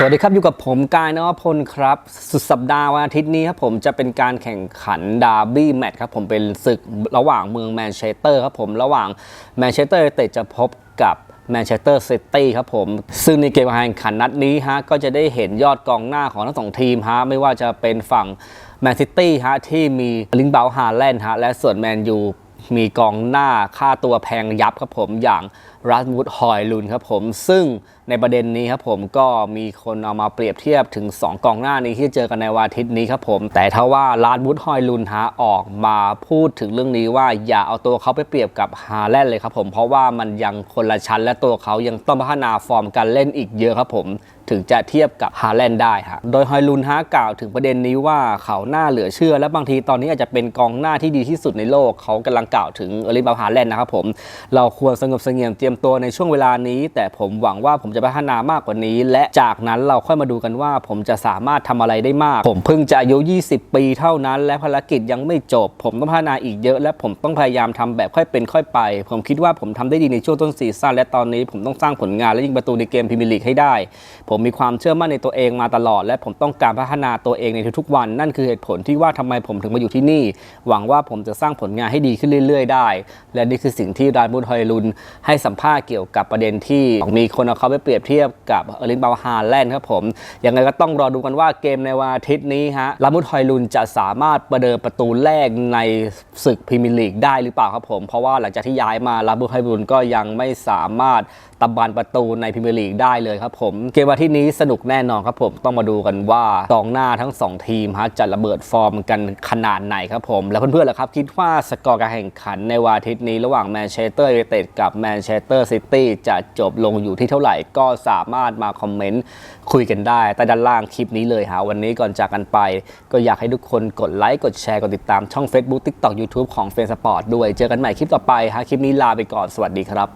สวัสดีครับอยู่กับผมกายนวพลครับ สุดสัปดาห์วันอาทิตย์นี้ครับผมจะเป็นการแข่งขันดาร์บี้แมตช์ครับผมเป็นศึกระหว่างเมืองแมนเชสเตอร์ครับผมระหว่างแมนเชสเตอร์เต็ดจะพบกับแมนเชสเตอร์ซิตี้ครับผมซึ่งในเกมการแข่งขันนัดนี้ฮะก็จะได้เห็นยอดกองหน้าของทั้งสองทีมฮะไม่ว่าจะเป็นฝั่งแมนซิตี้ฮะที่มีลิงเบลฮาแลนด์ฮะและส่วนแมนยู มีกองหน้าค่าตัวแพงยับครับผมอย่างรัสมุดฮอยลุนครับผม ซึ่งในประเด็นนี้ครับผมก็มีคนเอามาเปรียบเทียบถึง 2 กองหน้านี้ที่เจอกันในวันอาทิตย์นี้ครับผม แต่ถ้าว่ารัสมุดฮอยลุนฮะออกมาพูดถึงเรื่องนี้ว่าอย่าเอาตัวเขาไปเปรียบกับฮาแลนด์เลยครับผมเพราะว่ามันยังคนละชั้นและตัวเขายังต้องพัฒนาฟอร์มการเล่นอีกเยอะครับผม ถึงจะเทียบกับฮาแลนด์ได้ฮะโดยฮอยลุนฮะกล่าวถึงประเด็นนี้ว่าเขาหน้าเหลือเชื่อ และบางทีตอนนี้อาจจะเป็นกองหน้าที่ดีที่สุดในโลก เขากำลังกล่าวถึงเอลิบาฮาแลนด์นะครับผม เราควรสงบเสงี่ยมเตรียมตัวในช่วงเวลานี้ แต่ผมหวังว่าผมจะพัฒนามากกว่านี้ และจากนั้นเราค่อยมาดูกันว่า ผมจะสามารถทำอะไรได้มาก ผมเพิ่งจะอายุ 20 ปีเท่านั้น และภารกิจยังไม่จบ ผมต้องพัฒนาอีกเยอะ และผมต้องพยายามทำแบบค่อยเป็นค่อยไป ผมคิดว่าผมทำได้ดีในช่วงต้นซีซั่นและตอนนี้ผมต้องสร้างผลงานและยิงประตูในเกมพรีเมียร์ลีกให้ได้ ผมมีความเชื่อมั่นในตัวเองมาตลอด และผมต้องการพัฒนาตัวเองในทุกๆวัน นั่นคือเหตุผลที่ว่าทำไมผมถึงมาอยู่ที่นี่ หวังว่าผมจะสร้างผลงานให้ดีขึ้นเรื่อย ๆ ได้ และนี่คือสิ่งที่รานบุนฮอยลุนให้สัมภาษณ์เกี่ยวกับประเด็นที่มีคนเอาเขาไปเปรียบเทียบกับเอลินบาฮาแลนด์ครับผมยังไงก็ต้องรอดูกันว่าเกมในวันอาทิตย์นี้ฮะรานบุนฮอยลุนจะสามารถประเดิมประตูแรกในศึกพรีเมียร์ลีกได้หรือเปล่าครับผมเพราะว่าหลังจากที่ย้ายมารานบุนฮอยลุนก็ยังไม่สามารถตะบันประตูในพรีเมียร์ลีกได้เลยครับผมเกมวันอที่นี้สนุกแน่นอนครับผมต้องมาดูกันว่ากองหน้าทั้งสองทีมฮะจะระเบิดฟอร์มกันขนาดไหนครับผม แล้วเพื่อนๆล่ะครับคิดว่าสกอร์การแข่งขันในวันอาทิตย์นี้ระหว่างแมนเชสเตอร์ยูไนเต็ดกับแมนเชสเตอร์ซิตี้จะจบลงอยู่ที่เท่าไหร่ก็สามารถมาคอมเมนต์คุยกันได้ใต้ด้านล่างคลิปนี้เลยฮะวันนี้ก่อนจากกันไป ก็อยากให้ทุกคนกดไลค์กดแชร์กดติดตามช่อง Facebook TikTok YouTube ของเฟนสปอร์ตด้วยเจอกันใหม่คลิปต่อไปฮะคลิปนี้ลาไปก่อนสวัสดีครับ